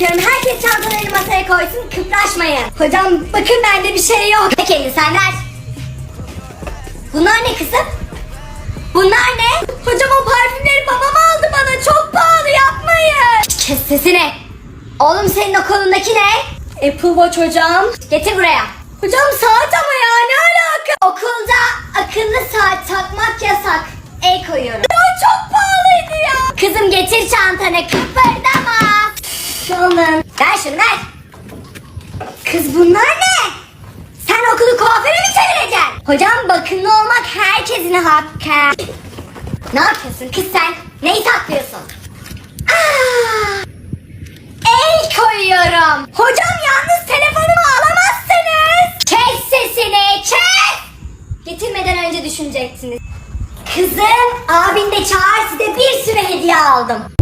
yapıyorum. Herkes çantalarını masaya koysun. Kıpraşmayın. Hocam bakın bende bir şey yok. Peki elini sen ver. Bunlar ne kızım? Bunlar ne? Hocam o parfümleri babam aldı bana. Çok pahalı yapmayın. Kes sesini. Oğlum senin o kolundaki ne? Apple Watch hocam. Getir buraya. Hocam saat ama ya ne alaka? Okulda akıllı saat takmak yasak. El koyuyorum. Ya çok pahalıydı ya. Kızım getir çantanı kıpırdama. Ver şunu ver. Kız bunlar ne? Sen okulu kuaföre mi çevireceksin? Hocam bakımlı olmak herkesin hakkı. Ne yapıyorsun kız sen? Neyi saklıyorsun? Aa, el koyuyorum. Hocam yalnız telefonumu alamazsınız. Kes sesini kes. Getirmeden önce düşüneceksiniz. Kızım abin de çağır size bir sürü hediye aldım.